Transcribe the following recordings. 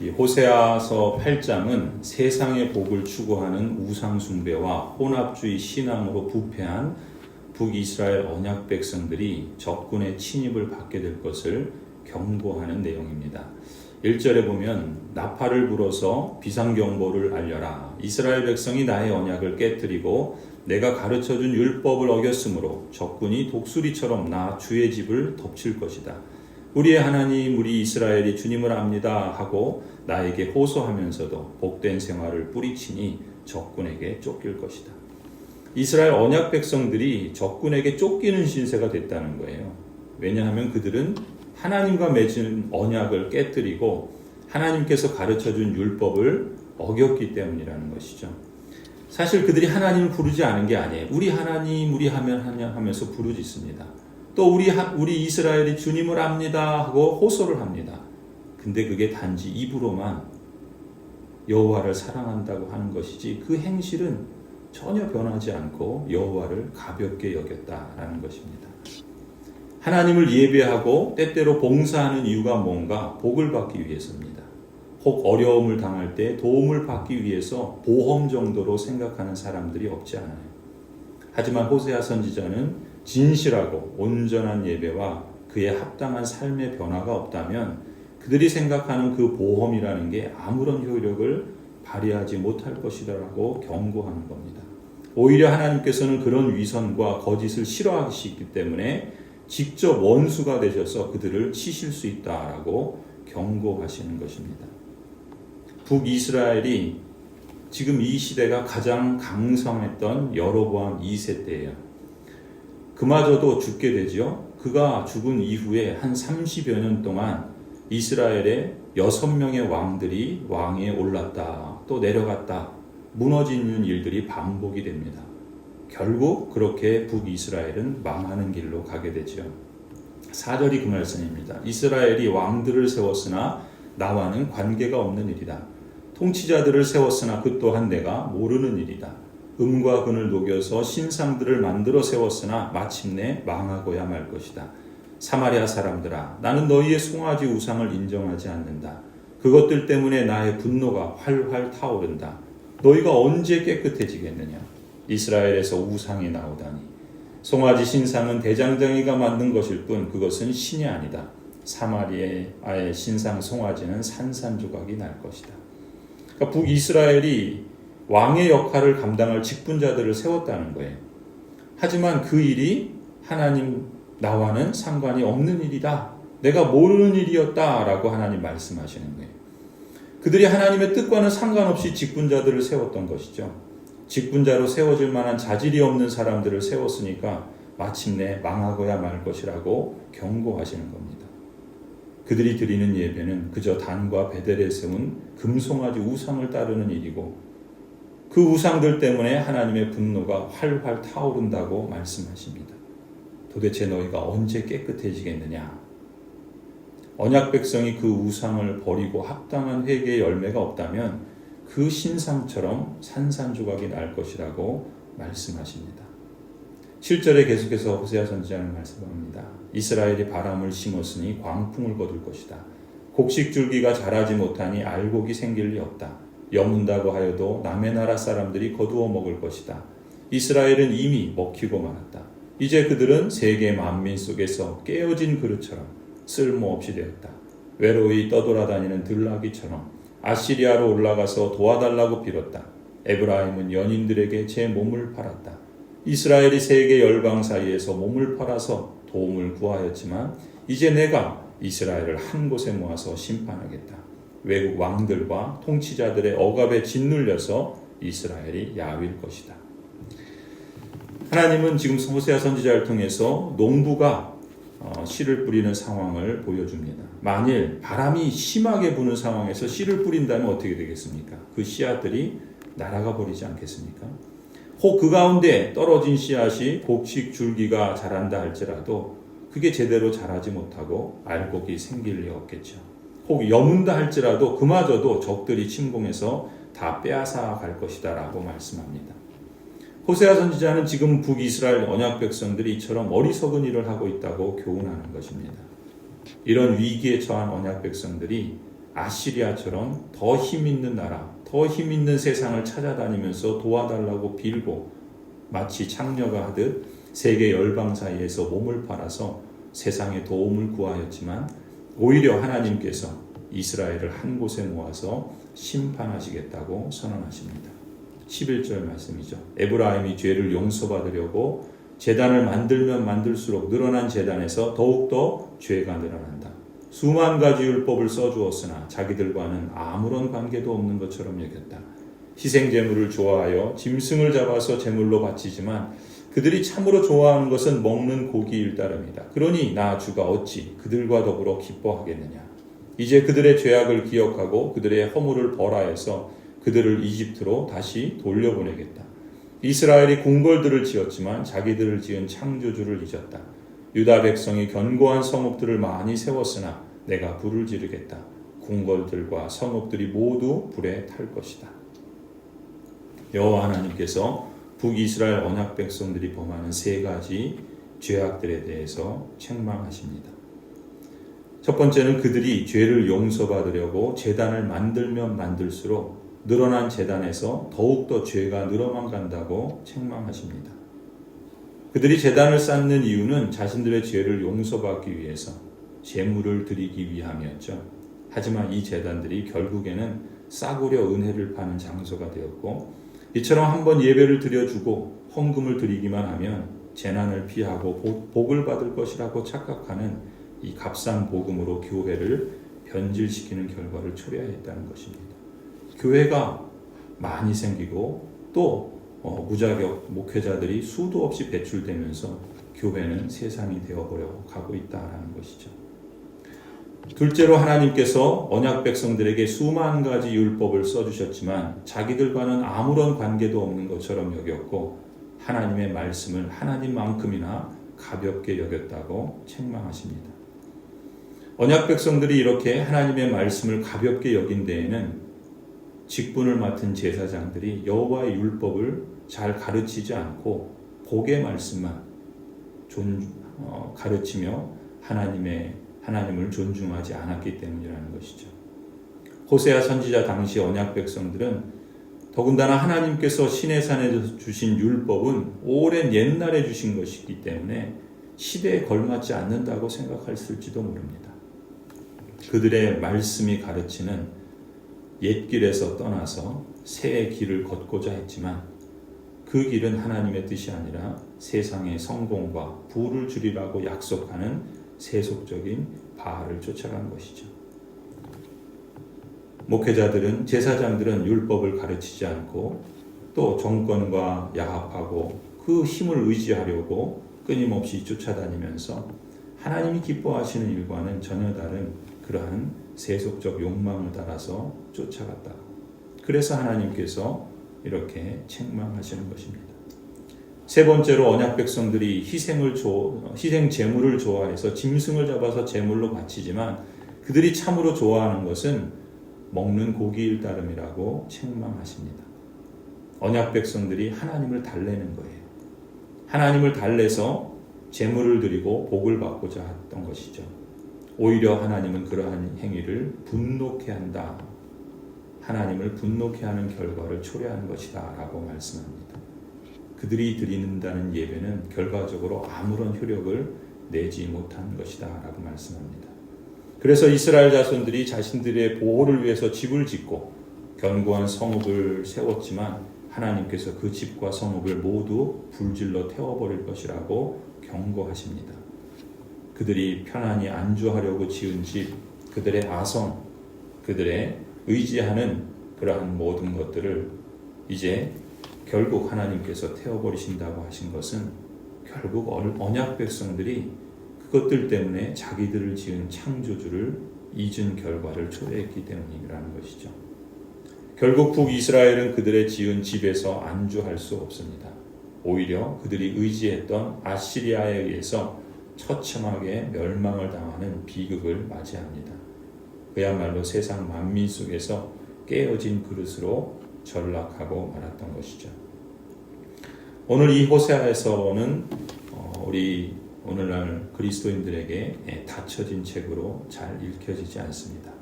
이 호세아서 8장은 세상의 복을 추구하는 우상숭배와 혼합주의 신앙으로 부패한 북이스라엘 언약 백성들이 적군의 침입을 받게 될 것을 경고하는 내용입니다. 1절에 보면 나팔을 불어서 비상경보를 알려라. 이스라엘 백성이 나의 언약을 깨뜨리고 내가 가르쳐 준 율법을 어겼으므로 적군이 독수리처럼 나 주의 집을 덮칠 것이다. 우리의 하나님 우리 이스라엘이 주님을 압니다 하고 나에게 호소하면서도 복된 생활을 뿌리치니 적군에게 쫓길 것이다. 이스라엘 언약 백성들이 적군에게 쫓기는 신세가 됐다는 거예요. 왜냐하면 그들은 하나님과 맺은 언약을 깨뜨리고 하나님께서 가르쳐 준 율법을 어겼기 때문이라는 것이죠. 사실 그들이 하나님을 부르지 않은 게 아니에요. 우리 하나님, 우리 하면 하냐 하면서 부르짖습니다. 또 우리 우리 이스라엘이 주님을 압니다 하고 호소를 합니다. 근데 그게 단지 입으로만 여호와를 사랑한다고 하는 것이지 그 행실은 전혀 변하지 않고 여호와를 가볍게 여겼다라는 것입니다. 하나님을 예배하고 때때로 봉사하는 이유가 뭔가 복을 받기 위해서입니다. 혹 어려움을 당할 때 도움을 받기 위해서 보험 정도로 생각하는 사람들이 없지 않아요. 하지만 호세아 선지자는 진실하고 온전한 예배와 그에 합당한 삶의 변화가 없다면 그들이 생각하는 그 보험이라는 게 아무런 효력을 발휘하지 못할 것이라고 경고하는 겁니다. 오히려 하나님께서는 그런 위선과 거짓을 싫어하시기 때문에 직접 원수가 되셔서 그들을 치실 수 있다라고 경고하시는 것입니다. 북이스라엘이 지금 이 시대가 가장 강성했던 여로보암 2세 때예요. 그마저도 죽게 되지요. 그가 죽은 이후에 한 30여 년 동안 이스라엘의 여섯 명의 왕들이 왕에 올랐다 또 내려갔다 무너지는 일들이 반복이 됩니다. 결국 그렇게 북이스라엘은 망하는 길로 가게 되죠. 4절이 그 말씀입니다. 이스라엘이 왕들을 세웠으나 나와는 관계가 없는 일이다. 통치자들을 세웠으나 그 또한 내가 모르는 일이다. 음과 금을 녹여서 신상들을 만들어 세웠으나 마침내 망하고야 말 것이다. 사마리아 사람들아, 나는 너희의 송아지 우상을 인정하지 않는다. 그것들 때문에 나의 분노가 활활 타오른다. 너희가 언제 깨끗해지겠느냐? 이스라엘에서 우상이 나오다니. 송아지 신상은 대장장이가 만든 것일 뿐 그것은 신이 아니다. 사마리아의 신상 송아지는 산산조각이 날 것이다. 그러니까 북이스라엘이 왕의 역할을 감당할 직분자들을 세웠다는 거예요. 하지만 그 일이 하나님 나와는 상관이 없는 일이다. 내가 모르는 일이었다라고 하나님 말씀하시는 거예요. 그들이 하나님의 뜻과는 상관없이 직분자들을 세웠던 것이죠. 직분자로 세워질 만한 자질이 없는 사람들을 세웠으니까 마침내 망하고야 말 것이라고 경고하시는 겁니다. 그들이 드리는 예배는 그저 단과 베델에 세운 금송아지 우상을 따르는 일이고 그 우상들 때문에 하나님의 분노가 활활 타오른다고 말씀하십니다. 도대체 너희가 언제 깨끗해지겠느냐? 언약 백성이 그 우상을 버리고 합당한 회개의 열매가 없다면 그 신상처럼 산산조각이 날 것이라고 말씀하십니다. 7절에 계속해서 호세아 선지자는 말씀합니다. 이스라엘이 바람을 심었으니 광풍을 거둘 것이다. 곡식 줄기가 자라지 못하니 알곡이 생길 리 없다. 여문다고 하여도 남의 나라 사람들이 거두어 먹을 것이다. 이스라엘은 이미 먹히고 말았다. 이제 그들은 세계 만민 속에서 깨어진 그릇처럼 쓸모없이 되었다. 외로이 떠돌아다니는 들나귀처럼 아시리아로 올라가서 도와달라고 빌었다. 에브라임은 연인들에게 제 몸을 팔았다. 이스라엘이 세계 열방 사이에서 몸을 팔아서 도움을 구하였지만 이제 내가 이스라엘을 한 곳에 모아서 심판하겠다. 외국 왕들과 통치자들의 억압에 짓눌려서 이스라엘이 야위일 것이다. 하나님은 지금 호세아 선지자를 통해서 농부가 어, 씨를 뿌리는 상황을 보여줍니다. 만일 바람이 심하게 부는 상황에서 씨를 뿌린다면 어떻게 되겠습니까? 그 씨앗들이 날아가 버리지 않겠습니까? 혹 그 가운데 떨어진 씨앗이 곡식 줄기가 자란다 할지라도 그게 제대로 자라지 못하고 알곡이 생길 리 없겠죠. 혹 여문다 할지라도 그마저도 적들이 침공해서 다 빼앗아 갈 것이다라고 말씀합니다. 호세아 선지자는 지금 북이스라엘 언약 백성들이 이처럼 어리석은 일을 하고 있다고 교훈하는 것입니다. 이런 위기에 처한 언약 백성들이 아시리아처럼 더 힘 있는 나라, 더 힘 있는 세상을 찾아다니면서 도와달라고 빌고 마치 창녀가 하듯 세계 열방 사이에서 몸을 팔아서 세상에 도움을 구하였지만 오히려 하나님께서 이스라엘을 한 곳에 모아서 심판하시겠다고 선언하십니다. 11절 말씀이죠. 에브라임이 죄를 용서받으려고 재단을 만들면 만들수록 늘어난 재단에서 더욱더 죄가 늘어난다. 수만 가지 율법을 써주었으나 자기들과는 아무런 관계도 없는 것처럼 여겼다. 희생 제물을 좋아하여 짐승을 잡아서 제물로 바치지만 그들이 참으로 좋아하는 것은 먹는 고기일 따름이다. 그러니 나 주가 어찌 그들과 더불어 기뻐하겠느냐. 이제 그들의 죄악을 기억하고 그들의 허물을 벌하여서 그들을 이집트로 다시 돌려보내겠다. 이스라엘이 궁궐들을 지었지만 자기들을 지은 창조주를 잊었다. 유다 백성이 견고한 성읍들을 많이 세웠으나 내가 불을 지르겠다. 궁궐들과 성읍들이 모두 불에 탈 것이다. 여호와 하나님께서 북이스라엘 언약 백성들이 범하는 세 가지 죄악들에 대해서 책망하십니다. 첫 번째는 그들이 죄를 용서받으려고 재단을 만들면 만들수록 늘어난 재단에서 더욱더 죄가 늘어만 간다고 책망하십니다. 그들이 재단을 쌓는 이유는 자신들의 죄를 용서받기 위해서 재물을 드리기 위함이었죠. 하지만 이 재단들이 결국에는 싸구려 은혜를 파는 장소가 되었고 이처럼 한번 예배를 드려주고 헌금을 드리기만 하면 재난을 피하고 복을 받을 것이라고 착각하는 이 값싼 복음으로 교회를 변질시키는 결과를 초래했다는 것입니다. 교회가 많이 생기고 또 어, 무자격 목회자들이 수도 없이 배출되면서 교회는 세상이 되어버려 가고 있다라는 것이죠. 둘째로 하나님께서 언약 백성들에게 수만 가지 율법을 써주셨지만 자기들과는 아무런 관계도 없는 것처럼 여겼고 하나님의 말씀을 하나님만큼이나 가볍게 여겼다고 책망하십니다. 언약 백성들이 이렇게 하나님의 말씀을 가볍게 여긴 데에는 직분을 맡은 제사장들이 여호와의 율법을 잘 가르치지 않고 복의 말씀만 존, 어, 가르치며 하나님의 하나님을 존중하지 않았기 때문이라는 것이죠. 호세아 선지자 당시 언약 백성들은 더군다나 하나님께서 신의 산에 주신 율법은 오랜 옛날에 주신 것이기 때문에 시대에 걸맞지 않는다고 생각했을지도 모릅니다. 그들의 말씀이 가르치는 옛길에서 떠나서 새 길을 걷고자 했지만 그 길은 하나님의 뜻이 아니라 세상의 성공과 부를 주리라고 약속하는 세속적인 바알을 쫓아간 것이죠. 목회자들은 제사장들은 율법을 가르치지 않고 또 정권과 야합하고 그 힘을 의지하려고 끊임없이 쫓아다니면서 하나님이 기뻐하시는 일과는 전혀 다른 그러한 세속적 욕망을 따라서 쫓아갔다. 그래서 하나님께서 이렇게 책망하시는 것입니다. 세 번째로 언약 백성들이 희생을 조, 희생 제물을 좋아해서 짐승을 잡아서 제물로 바치지만 그들이 참으로 좋아하는 것은 먹는 고기일 따름이라고 책망하십니다. 언약 백성들이 하나님을 달래는 거예요. 하나님을 달래서 제물을 드리고 복을 받고자 했던 것이죠. 오히려 하나님은 그러한 행위를 분노케 한다. 하나님을 분노케 하는 결과를 초래하는 것이다. 라고 말씀합니다. 그들이 드리는다는 예배는 결과적으로 아무런 효력을 내지 못한 것이다. 라고 말씀합니다. 그래서 이스라엘 자손들이 자신들의 보호를 위해서 집을 짓고 견고한 성읍을 세웠지만 하나님께서 그 집과 성읍을 모두 불질러 태워버릴 것이라고 경고하십니다. 그들이 편안히 안주하려고 지은 집, 그들의 아성, 그들의 의지하는 그러한 모든 것들을 이제 결국 하나님께서 태워버리신다고 하신 것은 결국 언약 백성들이 그것들 때문에 자기들을 지은 창조주를 잊은 결과를 초래했기 때문이라는 것이죠. 결국 북이스라엘은 그들의 지은 집에서 안주할 수 없습니다. 오히려 그들이 의지했던 아시리아에 의해서 처참하게 멸망을 당하는 비극을 맞이합니다. 그야말로 세상 만민 속에서 깨어진 그릇으로 전락하고 말았던 것이죠. 오늘 이 호세아에서는 어, 우리 오늘날 그리스도인들에게 닫혀진 책으로 잘 읽혀지지 않습니다.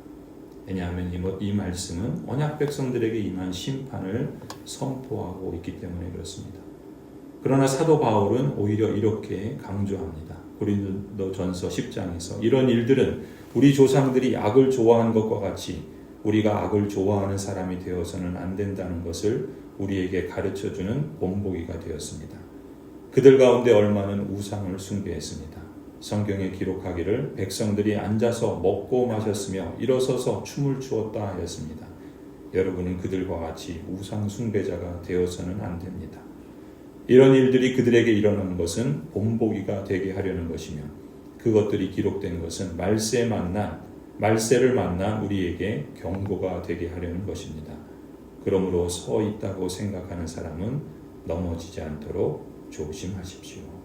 왜냐하면 이, 뭐- 이 말씀은 언약 백성들에게 임한 심판을 선포하고 있기 때문에 그렇습니다. 그러나 사도 바울은 오히려 이렇게 강조합니다. 고린도 전서 10장에서 이런 일들은 우리 조상들이 악을 좋아한 것과 같이 우리가 악을 좋아하는 사람이 되어서는 안 된다는 것을 우리에게 가르쳐 주는 본보기가 되었습니다. 그들 가운데 얼마는 우상을 숭배했습니다. 성경에 기록하기를 백성들이 앉아서 먹고 마셨으며 일어서서 춤을 추었다 하였습니다. 여러분은 그들과 같이 우상 숭배자가 되어서는 안 됩니다. 이런 일들이 그들에게 일어나는 것은 본보기가 되게 하려는 것이며 그것들이 기록된 것은 말세 만난 말세를 만난 우리에게 경고가 되게 하려는 것입니다. 그러므로 서 있다고 생각하는 사람은 넘어지지 않도록 조심하십시오.